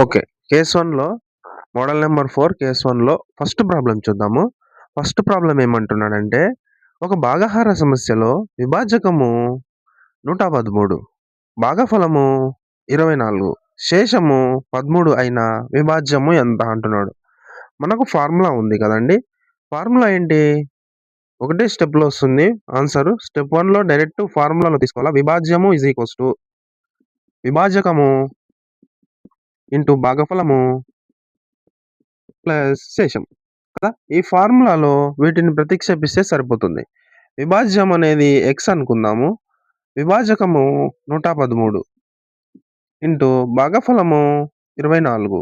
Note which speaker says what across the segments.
Speaker 1: Okay. Case వన్లో model number four case వన్లో first problem చూద్దాము. ఫస్ట్ ప్రాబ్లం ఏమంటున్నాడంటే, ఒక భాగాహార సమస్యలో విభాజకము 113, భాగఫలము 24, శేషము 13 అయిన విభాజ్యము ఎంత అంటున్నాడు. మనకు ఫార్ములా ఉంది కదండీ! ఫార్ములా ఏంటి? ఒకటే స్టెప్‌లో వస్తుంది ఆన్సర్ స్టెప్ వన్లో డైరెక్ట్ ఫార్ములాలో తీసుకోవాలా. విభాజ్యము ఈజ్ ఈక్వల్స్ టు విభాజకము ఇంటూ భాగఫలము ప్లస్ శేషం. కదా! ఈ ఫార్ములాలో వీటిని ప్రతిక్షేపిస్తే సరిపోతుంది. విభాజ్యం అనేది ఎక్స్ అనుకుందాము. విభాజకము 113 ఇంటూ భాగఫలము 24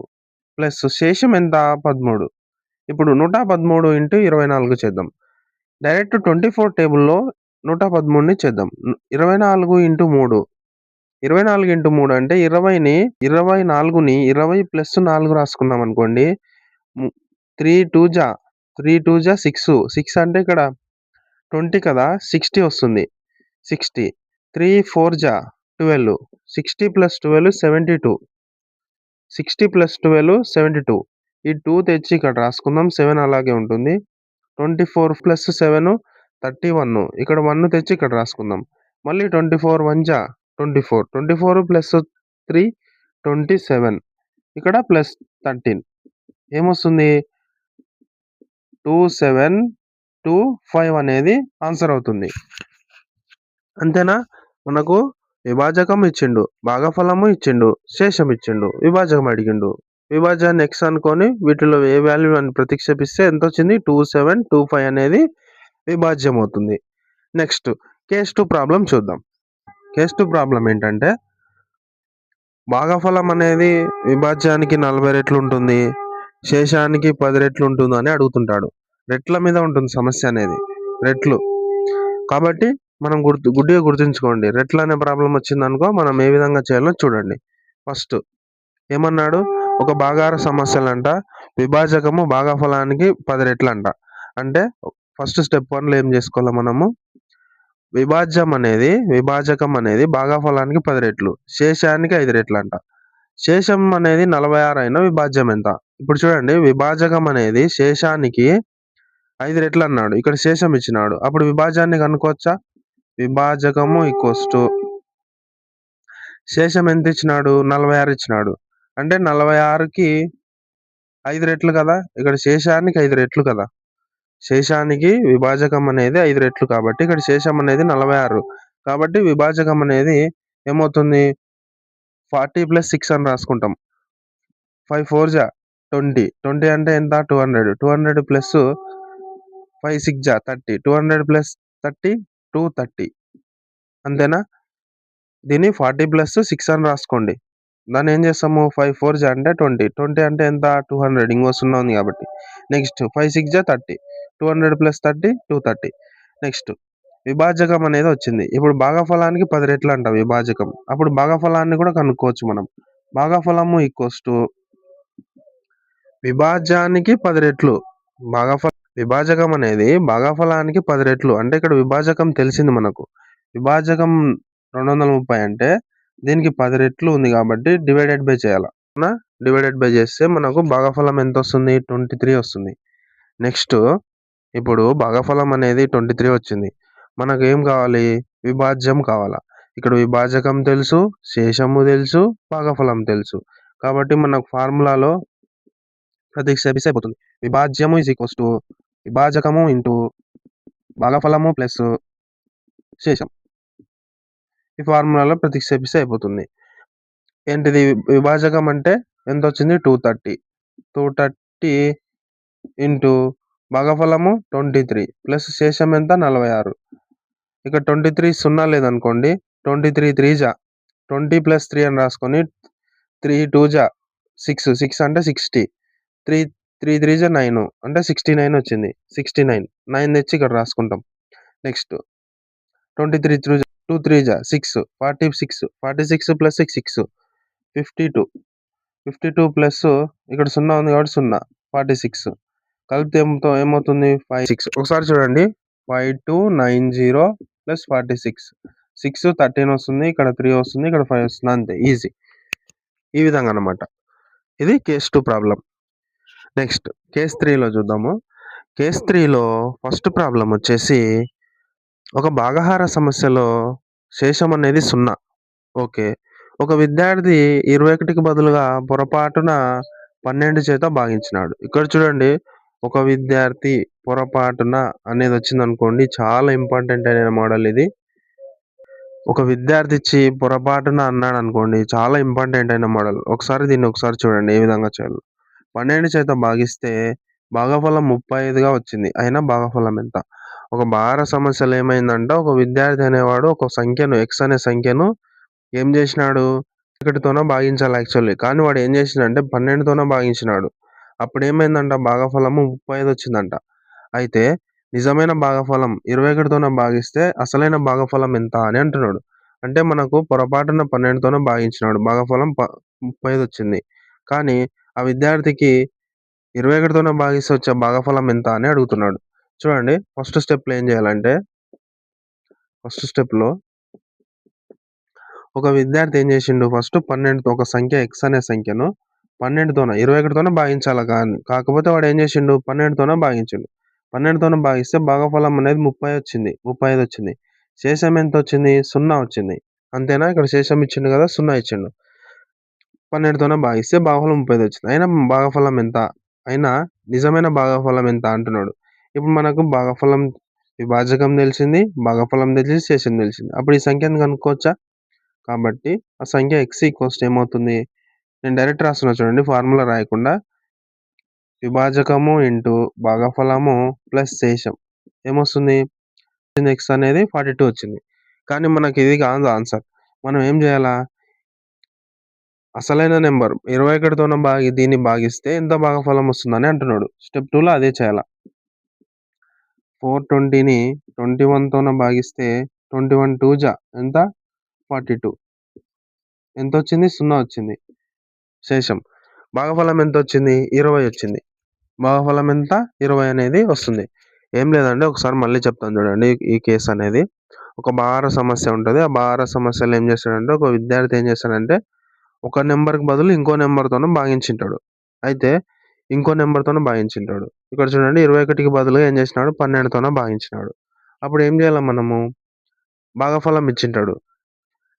Speaker 1: ప్లస్ శేషం ఎంత 13. ఇప్పుడు 113 ఇంటూ 24 చేద్దాం. డైరెక్ట్ 24 టేబుల్‌లో 113ని చేద్దాం. 24 ఇంటూ మూడు ఇరవై నాలుగు ఇంటూ మూడు అంటే ఇరవైని ఇరవై నాలుగుని ఇరవై ప్లస్ నాలుగు రాసుకున్నాం అనుకోండి. త్రీ టూ జా త్రీ టూ జా సిక్స్ సిక్స్ అంటే ఇక్కడ ట్వంటీ కదా సిక్స్టీ వస్తుంది. సిక్స్టీ త్రీ ఫోర్ జా twelve sixty plus twelve seventy two. Sixty plus twelve seventy two. ఈ టూ తెచ్చి ఇక్కడ రాసుకుందాం సెవెన్ అలాగే ఉంటుంది. Twenty four plus seven thirty one. ఇక్కడ వన్ తెచ్చి ఇక్కడ రాసుకుందాం. మళ్ళీ ట్వంటీ ఫోర్ వన్ జా 24 24 ప్లస్ 3 27 ఇక్కడ ప్లస్ 13 ఏమొస్తుంది? 2725 అనేది ఆన్సర్ అవుతుంది. అంతేనా? మనకు విభాజకం ఇచ్చిండు. భాగఫలము ఇచ్చిండు. శేషం ఇచ్చిండు. విభాజకం అడిగిండు. విభాజాన్ని ఎక్స్ అనుకోని వీటిలో ఏ వాల్యూ అని ప్రతిక్షేపిస్తే ఎంత వచ్చింది టూ సెవెన్ టూ ఫైవ్ అనేది విభాజ్యం అవుతుంది. నెక్స్ట్ కేస్ టూ ప్రాబ్లం చూద్దాం. కేస్ 2 ప్రాబ్లమ్ ఏంటంటే భాగఫలం అనేది విభాజ్యానికి 40 రెట్లు ఉంటుంది. శేషానికి పది రెట్లు ఉంటుందని అడుగుతుంటాడు. రెట్ల మీద ఉంటుంది సమస్య అనేది. రెట్లు. కాబట్టి మనం గుర్తు గుడ్డిగా గుర్తుంచుకోండి. రెట్లు అనే ప్రాబ్లం వచ్చిందనుకో మనం ఏ విధంగా చేయాలో చూడండి. ఫస్ట్ ఏమన్నాడు? ఒక భాగాహార సమస్యలంట విభాజకము భాగఫలానికి 10 రెట్లంట. అంటే ఫస్ట్ స్టెప్ వన్లో ఏం చేసుకోవాలి మనము? విభాజ్యం అనేది విభాజకం అనేది భాగఫలానికి పది రెట్లు. శేషానికి ఐదు రెట్లు అంట శేషం అనేది 46 అయిన విభాజ్యం ఎంత? ఇప్పుడు చూడండి విభాజకం అనేది శేషానికి ఐదు రెట్లు అన్నాడు. ఇక్కడ శేషం ఇచ్చినాడు. అప్పుడు విభాజ్యాన్ని కనుక్కోవచ్చా? విభాజకము ఈక్వల్స్ టు శేషం ఎంత ఇచ్చినాడు? 46 ఇచ్చినాడు. అంటే 46కి 5 రెట్లు కదా! ఇక్కడ శేషానికి ఐదు రెట్లు కదా! శేషానికి విభాజకం అనేది ఐదు రెట్లు కాబట్టి ఇక్కడ శేషం అనేది నలభై ఆరు. కాబట్టి విభాజకం అనేది ఏమవుతుంది? ఫార్టీ ప్లస్ సిక్స్ అని రాసుకుంటాం. ఫైవ్ ఫోర్ జా ట్వంటీ. ట్వంటీ అంటే ఎంత? Two hundred. Two hundred plus five six జా thirty. Two hundred plus thirty two thirty. అంతేనా? దీన్ని ఫార్టీ ప్లస్ సిక్స్ అని రాసుకోండి. దాన్ని ఏం చేస్తాము? ఫైవ్ ఫోర్ జా అంటే 20 20 అంటే ఎంత? 200 ఇంకో సున్నా ఉంది కాబట్టి. నెక్స్ట్ ఫైవ్ సిక్స్ జా 30 200 ప్లస్ 30 230 నెక్స్ట్ విభాజకం అనేది వచ్చింది. ఇప్పుడు భాగఫలానికి 10 రెట్లంట విభాజకం. అప్పుడు భాగఫలాన్ని కూడా కనుక్కోవచ్చు మనం. భాగఫలము ఈక్వల్స్ టు విభాజానికి పది రెట్లు. భాగఫల విభాజకం అనేది భాగఫలానికి పది రెట్లు. అంటే ఇక్కడ విభాజకం తెలిసింది మనకు. విభాజకం 230 అంటే దీనికి పది రెట్లు ఉంది కాబట్టి డివైడెడ్ బై చేయాలి అవునా? డివైడెడ్ బై చేస్తే మనకు భాగఫలం ఎంతొస్తుంది? 23 వస్తుంది. నెక్స్ట్ ఇప్పుడు భాగఫలం అనేది 23 వచ్చింది. మనకు ఏం కావాలి? విభాజ్యం కావాలా. ఇక్కడ విభాజకం తెలుసు, శేషము తెలుసు, భాగఫలం తెలుసు. కాబట్టి మనకు ఫార్ములాలో ప్రతిక్షేపిస్ అయిపోతుంది. విభాజ్యము ఇస్ ఈక్వల్స్ టు విభాజకము ఇంటూ భాగఫలము ప్లస్ శేషం. ఈ ఫార్ములాలో ప్రతిక్షేపిస్తే అయిపోతుంది. ఏంటిది? విభాజకం అంటే ఎంత వచ్చింది two thirty. Two thirty into భాగఫలము twenty three. Plus శేషం ఎంత? నలభై ఆరు. ఇక్కడ ట్వంటీ త్రీ సున్నా లేదనుకోండి. ట్వంటీ త్రీ త్రీ జా. ట్వంటీ ప్లస్ త్రీ అని రాసుకొని త్రీ టూజా సిక్స్. సిక్స్ అంటే సిక్స్టీ. త్రీ త్రీ త్రీజా నైన్. అంటే సిక్స్టీ నైన్ వచ్చింది. Sixty nine. నైన్ తెచ్చి ఇక్కడ రాసుకుంటాం. Next. Twenty three three two three జా six forty six forty six plus six fifty two. Fifty two plus ఇక్కడ సున్నా ఉంది కాబట్టి సున్నా ఫార్టీ సిక్స్. కలిపితే ఏమవుతా ఏమవుతుంది? Five six. ఒకసారి చూడండి. Five two nine zero plus forty six. Six thirteen వస్తుంది ఇక్కడ త్రీ వస్తుంది ఇక్కడ ఫైవ్ వస్తుంది అంతే ఈజీ. ఈ విధంగా అనమాట ఇది case two problem. Next case త్రీలో చూద్దాము. కేస్ త్రీలో ఫస్ట్ ప్రాబ్లం వచ్చేసి ఒక భాగాహార సమస్యలో శేషం అనేది సున్నా. ఓకే. ఒక విద్యార్థి ఇరవై ఒకటికి బదులుగా పొరపాటున పన్నెండు చేత భాగించినాడు. ఇక్కడ చూడండి ఒక విద్యార్థి పొరపాటున అనేది వచ్చింది అనుకోండి చాలా ఇంపార్టెంట్ అయిన మోడల్ ఇది. ఒక విద్యార్థి ఇచ్చి పొరపాటున అన్నాడు అనుకోండి చాలా ఇంపార్టెంట్ అయిన మోడల్. ఒకసారి దీన్ని ఒకసారి చూడండి ఏ విధంగా చేయాలి. పన్నెండు చేత భాగిస్తే భాగఫలం ముప్పై ఐదుగా వచ్చింది. అయినా భాగఫలం ఎంత? ఒక భార సమస్యలో ఏమైందంటే ఒక విద్యార్థి అనేవాడు ఒక సంఖ్యను ఎక్స్ అనే సంఖ్యను ఏం చేసినాడు? ఒకటితోనో భాగించాలి యాక్చువల్లీ. కానీ వాడు ఏం చేసినాడంటే పన్నెండుతోనో భాగించినాడు. అప్పుడు ఏమైందంట భాగఫలము ముప్పై ఐదు వచ్చిందంట. అయితే నిజమైన భాగఫలం ఇరవై ఒకటితోనో భాగిస్తే అసలైన భాగఫలం ఎంత అని అంటున్నాడు. అంటే మనకు పొరపాటున పన్నెండుతోనో భాగించినాడు. భాగఫలం ప ముప్పై ఐదు వచ్చింది. కానీ ఆ విద్యార్థికి ఇరవై ఒకటితోనో భాగిస్తే వచ్చే భాగఫలం ఎంత అని అడుగుతున్నాడు. చూడండి ఫస్ట్ స్టెప్లో ఏం చేయాలంటే ఫస్ట్ స్టెప్లో ఒక విద్యార్థి ఏం చేసిండు ఫస్ట్ పన్నెండుతో ఒక సంఖ్య ఎక్స్ అనే సంఖ్యను పన్నెండుతోన ఇరవై ఒకటితోనే భాగించాలి కానీ కాకపోతే వాడు ఏం చేసిండు పన్నెండుతోనే భాగించిండు. పన్నెండుతోనే భాగిస్తే భాగఫలం అనేది ముప్పై వచ్చింది ముప్పై ఐదు వచ్చింది. శేషం ఎంత వచ్చింది? సున్నా వచ్చింది. అంతేనా? ఇక్కడ శేషం ఇచ్చిండు కదా సున్నా ఇచ్చిండు. పన్నెండుతోనే భాగిస్తే భాగఫలం ముప్పై ఐదు వచ్చింది. అయినా భాగఫలం ఎంత? అయినా నిజమైన భాగఫలం ఎంత? అంటున్నాడు. ఇప్పుడు మనకు భాగఫలం విభాజకం తెలిసింది భాగఫలం తెలిసి శేషం తెలిసింది. అప్పుడు ఈ సంఖ్యను కనుక్కోవచ్చా? కాబట్టి ఆ సంఖ్య ఎక్స్ ఈక్వల్స్ ఏమవుతుంది? నేను డైరెక్ట్ రాస్తున్నా చూడండి ఫార్ములా రాయకుండా విభాజకము ఇంటూ భాగఫలము ప్లస్ శేషం ఏమొస్తుంది? ఎక్స్ అనేది ఫార్టీ టూ వచ్చింది. కానీ మనకి ఇది కాదు ఆన్సర్ మనం ఏం చేయాలా? అసలైన నెంబర్ ఇరవై ఒకటితోన బాగి దీన్ని భాగిస్తే ఎంత భాగఫలం వస్తుందని అంటున్నాడు. స్టెప్ టూలో అదే చేయాలా? ఫోర్ ట్వంటీని ట్వంటీ వన్తోన భాగిస్తే ట్వంటీ వన్ టూ జా ఎంత? Forty two. ఎంత వచ్చింది సున్నా వచ్చింది. శేషం. భాగఫలం ఎంత వచ్చింది ఇరవై వచ్చింది. భాగఫలం ఎంత? ఇరవై అనేది వస్తుంది. ఏం లేదండి ఒకసారి మళ్ళీ చెప్తాను చూడండి ఈ కేసు అనేది. ఒక భార సమస్య ఉంటుంది. ఆ భార సమస్యలో ఏం చేస్తాడంటే ఒక విద్యార్థి ఏం చేస్తాడంటే ఒక నెంబర్కి బదులు ఇంకో నెంబర్తోనూ భాగించింటాడు. అయితే ఇంకో నెంబర్తోనే భాగించింటాడు ఇక్కడ చూడండి ఇరవై ఒకటికి బదులుగా ఏం చేసినాడు? పన్నెండుతోనే భాగించినాడు అప్పుడు ఏం చేయాలి మనము? భాగఫలం ఇచ్చింటాడు.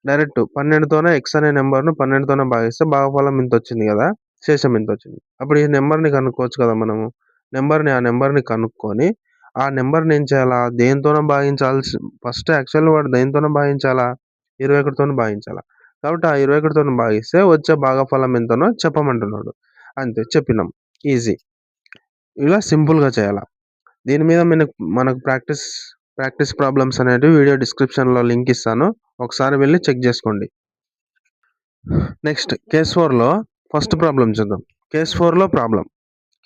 Speaker 1: డైరెక్ట్ పన్నెండుతోనే ఎక్స్ అనే నెంబర్ను పన్నెండుతోనే భాగిస్తే భాగఫలం ఇంత వచ్చింది కదా? శేషం ఇంత వచ్చింది. అప్పుడు ఈ నెంబర్ని కనుక్కోవచ్చు కదా మనము? నెంబర్ని ఆ నెంబర్ని కనుక్కొని ఆ నెంబర్ని ఏం చేయాలా? దేనితోనో భాగించాల్సి ఫస్ట్ యాక్చువల్ వాడు దేనితోనో భాగించాలా? ఇరవై ఒకటితోనే భాగించాలా? కాబట్టి ఆ ఇరవై ఒకటితోనే భాగిస్తే వచ్చే భాగఫలం ఎంతనో చెప్పమంటున్నాడు. అంతే చెప్పినాం. ఈజీ. ఇలా సింపుల్గా చేయాలా. దీని మీద మనకు మనకు ప్రాక్టీస్ ప్రాక్టీస్ ప్రాబ్లమ్స్ అనేటివి వీడియో డిస్క్రిప్షన్లో లింక్ ఇస్తాను. ఒకసారి వెళ్ళి చెక్ చేసుకోండి. నెక్స్ట్ కేస్ ఫోర్లో ఫస్ట్ ప్రాబ్లం చూద్దాం. కేస్ ఫోర్లో ప్రాబ్లం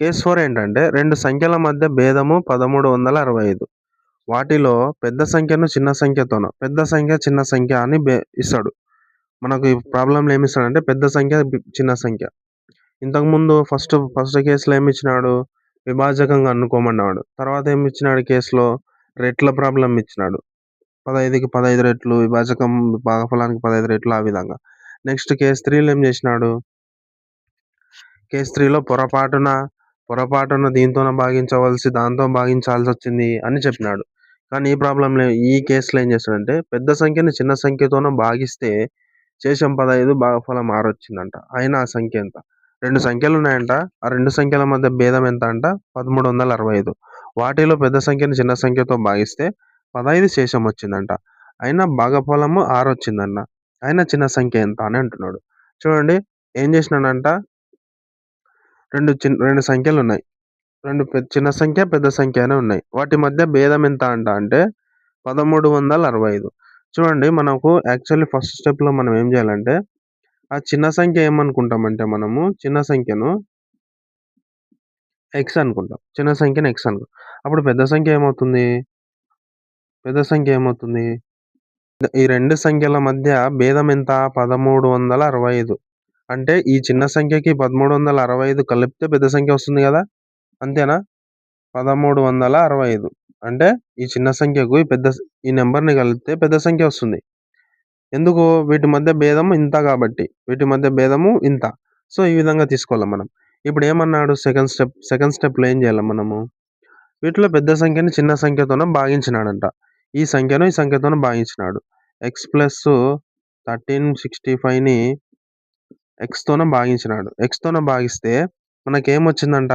Speaker 1: కేస్ ఫోర్ ఏంటంటే రెండు సంఖ్యల మధ్య భేదము పదమూడు వందల అరవై ఐదు. వాటిలో పెద్ద సంఖ్యను చిన్న సంఖ్యతోన పెద్ద సంఖ్య చిన్న సంఖ్య అని బే ఇస్తాడు. మనకు ఈ ప్రాబ్లంలో ఏమి ఇస్తాడంటే పెద్ద సంఖ్య చిన్న సంఖ్య. ఇంతకుముందు ఫస్ట్ ఫస్ట్ కేసులో ఏమి ఇచ్చినాడు విభాజకంగా అనుకోమన్నాడు తర్వాత ఏమి ఇచ్చినాడు కేసులో? రెట్ల ప్రాబ్లం ఇచ్చినాడు. పదహైదుకి పదహైదు రెట్లు విభాజకం భాగఫలానికి పదహైదు రెట్లు ఆ విధంగా. నెక్స్ట్ కేసు త్రీలో ఏం చేసినాడు? కేసు త్రీలో పొరపాటున పొరపాటున దీంతోన భాగించవలసి దాంతో భాగించాల్సి వచ్చింది అని చెప్పినాడు. కానీ ఈ ప్రాబ్లంలో ఈ కేసులో ఏం చేస్తాడంటే పెద్ద సంఖ్యని చిన్న సంఖ్యతోనే భాగిస్తే శేషం పదహైదు భాగఫలం ఆరొచ్చిందంట. అయినా ఆ సంఖ్య ఎంత? రెండు సంఖ్యలు ఉన్నాయంట ఆ రెండు సంఖ్యల మధ్య భేదం ఎంత అంట పదమూడు వందల అరవై ఐదు. వాటిలో పెద్ద సంఖ్యని చిన్న సంఖ్యతో భాగిస్తే పదహైదు శేషం వచ్చిందంట. అయినా భాగఫలము ఆరు వచ్చిందన్న. అయినా చిన్న సంఖ్య ఎంత అని అంటున్నాడు. చూడండి ఏం చేసినాడంట? రెండు చిన్న రెండు సంఖ్యలు ఉన్నాయి రెండు చిన్న సంఖ్య పెద్ద సంఖ్య అనే ఉన్నాయి. వాటి మధ్య భేదం ఎంత అంట అంటే పదమూడు వందల అరవై ఐదు. చూడండి మనకు యాక్చువల్లీ ఫస్ట్ స్టెప్లో మనం ఏం చేయాలంటే ఆ చిన్న సంఖ్య ఏమనుకుంటామంటే మనము చిన్న సంఖ్యను ఎక్స్ అనుకుంటాం. చిన్న సంఖ్యను ఎక్స్ అనుకుంటాం. అప్పుడు పెద్ద సంఖ్య ఏమవుతుంది? పెద్ద సంఖ్య ఏమవుతుంది? ఈ రెండు సంఖ్యల మధ్య భేదం ఎంత? పదమూడు వందల అరవై ఐదు. అంటే ఈ చిన్న సంఖ్యకి పదమూడు వందల అరవై ఐదు కలిపితే పెద్ద సంఖ్య వస్తుంది కదా? అంతేనా? పదమూడు వందల అరవై ఐదు. అంటే ఈ చిన్న సంఖ్యకు ఈ పెద్ద ఈ నెంబర్ని కలిపితే పెద్ద సంఖ్య వస్తుంది. ఎందుకు వీటి మధ్య భేదం ఇంత కాబట్టి వీటి మధ్య భేదము ఇంత సో, ఈ విధంగా తీసుకోవాలి మనం. ఇప్పుడు ఏమన్నాడు సెకండ్ స్టెప్ సెకండ్ స్టెప్‌లో ఏం చేయాలి మనము? వీటిలో పెద్ద సంఖ్యని చిన్న సంఖ్యతోన భాగించినాడంట. ఈ సంఖ్యను ఈ సంఖ్యతోన భాగించినాడు. ఎక్స్ ప్లస్ థర్టీన్ సిక్స్టీ ఫైవ్ని ఎక్స్తోనే భాగించినాడు. ఎక్స్తోనే భాగిస్తే మనకేమొచ్చిందంట?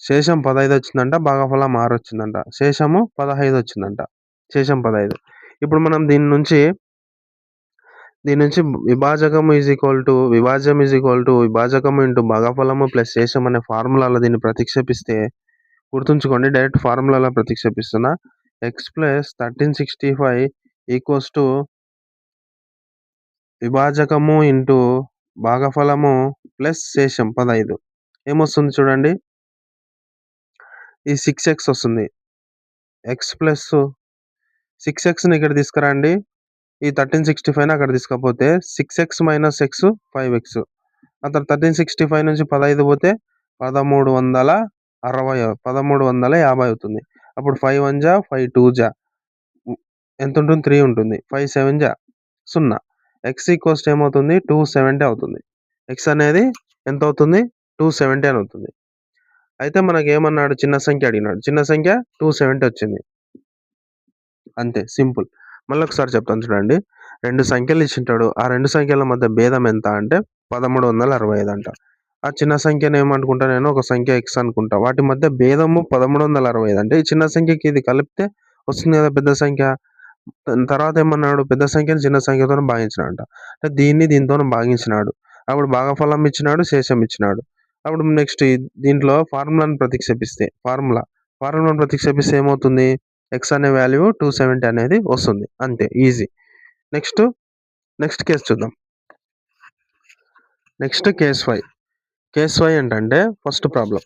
Speaker 1: శేషం 15 వచ్చిందంట. భాగఫలం ఆరు వచ్చిందంట. శేషము 15 వచ్చిందంట. శేషం 15. ఇప్పుడు మనం దీని నుంచి దీని నుంచి విభాజకము ఈజ్ ఈక్వల్ టు విభాజ్యం ఈజ్ ఈక్వల్ టు విభాజకము ఇంటూ భాగఫలము ప్లస్ శేషం అనే ఫార్ములాలో దీన్ని ప్రతిక్షేపిస్తే గుర్తుంచుకోండి డైరెక్ట్ ఫార్ములాలో ప్రతిక్షేపిస్తున్నా. ఎక్స్ ప్లస్ 1365 ఈక్వల్స్ టు విభాజకము ఇంటూ భాగఫలము ప్లస్ శేషం 15 ఏమొస్తుంది చూడండి? ఈ సిక్స్ ఎక్స్ వస్తుంది. ఎక్స్ ప్లస్సు 6xని ఇక్కడ తీసుకురండి. ఈ థర్టీన్ సిక్స్టీ ఫైవ్ అక్కడ తీసుకపోతే six x minus x five x అతను థర్టీన్ సిక్స్టీ ఫైవ్ నుంచి పదహైదు పోతే పదమూడు వందల అరవై పదమూడు వందల యాభై అవుతుంది. అప్పుడు ఫైవ్ వన్ జా ఫైవ్ టూ జా. ఎంత ఉంటుంది? త్రీ ఉంటుంది. ఫైవ్ సెవెన్ జా. సున్నా. ఎక్స్ ఈక్వల్స్ ఏమవుతుంది? టూ సెవెంటీ అవుతుంది. ఎక్స్ అనేది ఎంత అవుతుంది? టూ సెవెంటీ అని అవుతుంది. అయితే మనకి ఏమన్నాడు? చిన్న సంఖ్య అడిగినాడు. చిన్న సంఖ్య టూ సెవెంటీ వచ్చింది. అంతే. సింపుల్. మళ్ళీ ఒకసారి చెప్తాను చూడండి. రెండు సంఖ్యలు ఇచ్చింటాడు. ఆ రెండు సంఖ్యల మధ్య భేదం ఎంత అంటే 1365 అంట. ఆ చిన్న సంఖ్యను ఏమనుకుంటా నేను ఒక సంఖ్య ఎక్స్ అనుకుంటా. వాటి మధ్య భేదము 1365 అంటే ఈ చిన్న సంఖ్యకి ఇది కలిపితే వస్తుంది కదా పెద్ద సంఖ్య. తర్వాత ఏమన్నాడు? పెద్ద సంఖ్యను చిన్న సంఖ్యతోని భాగించినాడు అంటే దీన్ని దీనితోని భాగించినాడు. అప్పుడు భాగఫలం ఇచ్చినాడు. శేషం ఇచ్చినాడు. అప్పుడు నెక్స్ట్ దీంట్లో ఫార్ములాను ప్రతిక్షేపిస్తే ఫార్ములా ఫార్ములాను ప్రతిక్షేపిస్తే ఏమవుతుంది? ఎక్స్ అనే వాల్యూ 270 అనేది వస్తుంది. అంతే ఈజీ. నెక్స్ట్ నెక్స్ట్ కేస్ చూద్దాం. Next case y case y ఏంటంటే ఫస్ట్ ప్రాబ్లం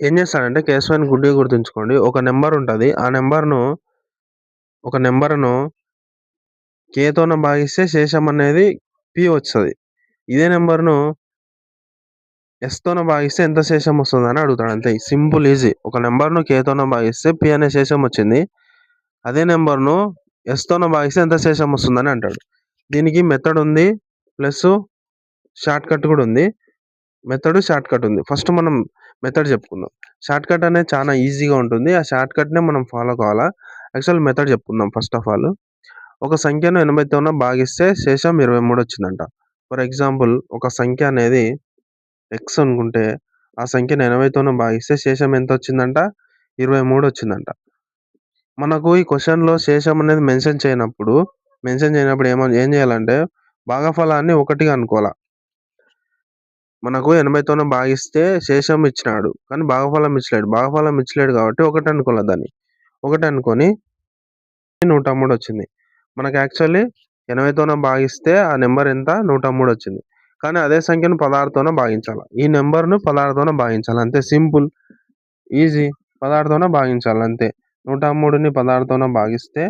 Speaker 1: ఏం చేస్తాడంటే కేస్ వైని గుడ్డిగా గుర్తుంచుకోండి. ఒక నెంబర్ ఉంటుంది ఆ నెంబర్ను ఒక నెంబర్ను కేతోన భాగిస్తే శేషం అనేది పి వస్తుంది ఇదే నెంబర్ను ఎస్‌తోన భాగిస్తే ఎంత శేషం వస్తుందని అడుగుతాడు అంతే. Simple easy. ఒక నెంబర్ను కేతోనో భాగిస్తే పి అనే శేషం వచ్చింది. అదే నెంబర్ను ఎస్తోనో భాగిస్తే ఎంత శేషం వస్తుందని అంటాడు. దీనికి మెథడ్ ఉంది. ప్లస్ షార్ట్‌కట్ కూడా ఉంది. మెథడ్, షార్ట్‌కట్ ఉంది. ఫస్ట్ మనం మెథడ్ చెప్పుకుందాం. షార్ట్‌కట్ అనేది చాలా ఈజీగా ఉంటుంది. ఆ షార్ట్‌కట్‌నే మనం ఫాలో కావాలా. యాక్చువల్ మెథడ్ చెప్పుకుందాం ఫస్ట్ ఆఫ్ ఆల్. ఒక సంఖ్యను 80తోన భాగిస్తే శేషం 23 వచ్చిందంట. ఫర్ ఎగ్జాంపుల్ ఒక సంఖ్య అనేది ఎక్స్ అనుకుంటే ఆ సంఖ్యను 80తోన భాగిస్తే శేషం ఎంత వచ్చిందంట? 23 వచ్చిందంట. మనకు ఈ క్వశ్చన్లో శేషం అనేది మెన్షన్ చేయనప్పుడు మెన్షన్ చేయనప్పుడు ఏమో ఏం చేయాలంటే భాగఫలాన్ని ఒకటిగా అనుకోవాల. మనకు 80తోన భాగిస్తే శేషం ఇచ్చినాడు. కానీ భాగఫలం ఇచ్చలేడు. భాగఫలం ఇచ్చలేడు కాబట్టి ఒకటి అనుకోవాలి దాన్ని. ఒకటి అనుకొని నూట మూడు వచ్చింది. మనకు యాక్చువల్లీ 80తోన భాగిస్తే ఆ నెంబర్ ఎంత? 103 వచ్చింది. కానీ అదే సంఖ్యను 16తోన భాగించాలి ఈ నెంబర్ను 16తోన భాగించాలి. అంతే సింపుల్. ఈజీ. 16తోన భాగించాలి అంతే. 103ని 16తోన భాగిస్తే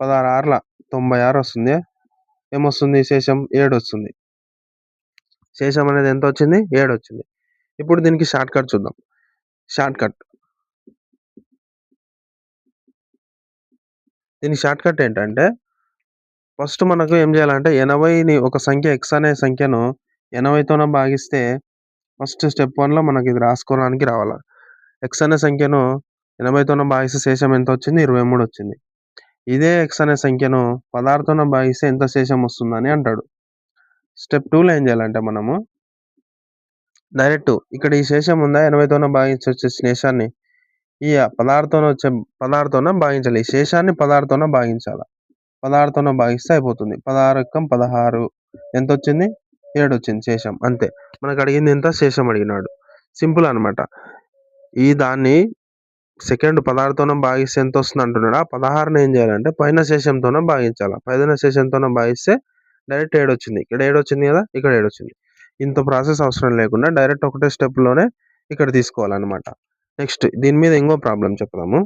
Speaker 1: 16 ఆరుల 96 వస్తుంది. ఏమొస్తుంది శేషం? ఏడు వస్తుంది. శేషం అనేది ఎంత వచ్చింది? ఏడు వచ్చింది. ఇప్పుడు దీనికి షార్ట్‌కట్ చూద్దాం. షార్ట్‌కట్. షార్ట్ షార్ట్‌కట్ ఏంటంటే ఫస్ట్ మనకు ఏం చేయాలంటే 80ని ఒక సంఖ్య ఎక్స్ అనే సంఖ్యను 80తోన భాగిస్తే ఫస్ట్ స్టెప్ వన్లో మనకి ఇది రాసుకోవడానికి రావాలి ఎక్స్ అనే సంఖ్యను 80తోన భాగిస్తే శేషం ఎంత వచ్చింది? 23 వచ్చింది. ఇదే ఎక్స్ అనే సంఖ్యను 16తోన భాగిస్తే ఎంత శేషం వస్తుందని అంటాడు. స్టెప్ టూలో ఏం చేయాలంటే మనము డైరెక్ట్ ఇక్కడ ఈ శేషం ఉందా? 80తోన భాగించి వచ్చే శేషాన్ని ఈ 16తోన వచ్చే 16తోన భాగించాలి. ఈ శేషాన్ని 16తోన భాగించాలి 16తోన భాగిస్తే అయిపోతుంది. 16 ఎక్కం 16 ఎంతొచ్చింది? 7 వచ్చింది శేషం. అంతే. మనకు అడిగింది ఎంత? శేషం అడిగినాడు. సింపుల్ అనమాట ఈ దాన్ని సెకండ్ 16తోన భాగిస్తే ఎంత వస్తుంది అంటున్నాడా? 16ని ఏం చేయాలంటే పైన శేషంతోనే భాగించాలి పైన శేషంతోనే భాగిస్తే డైరెక్ట్ ఏడు వచ్చింది. ఇక్కడ ఏడు వచ్చింది కదా! ఇక్కడ ఏడు వచ్చింది. ఇంత ప్రాసెస్ అవసరం లేకుండా డైరెక్ట్ ఒకటే స్టెప్‌లోనే ఇక్కడ తీసుకోవాలన్నమాట. నెక్స్ట్ దీని మీద ఇంకో ప్రాబ్లమ్ చెప్దాము.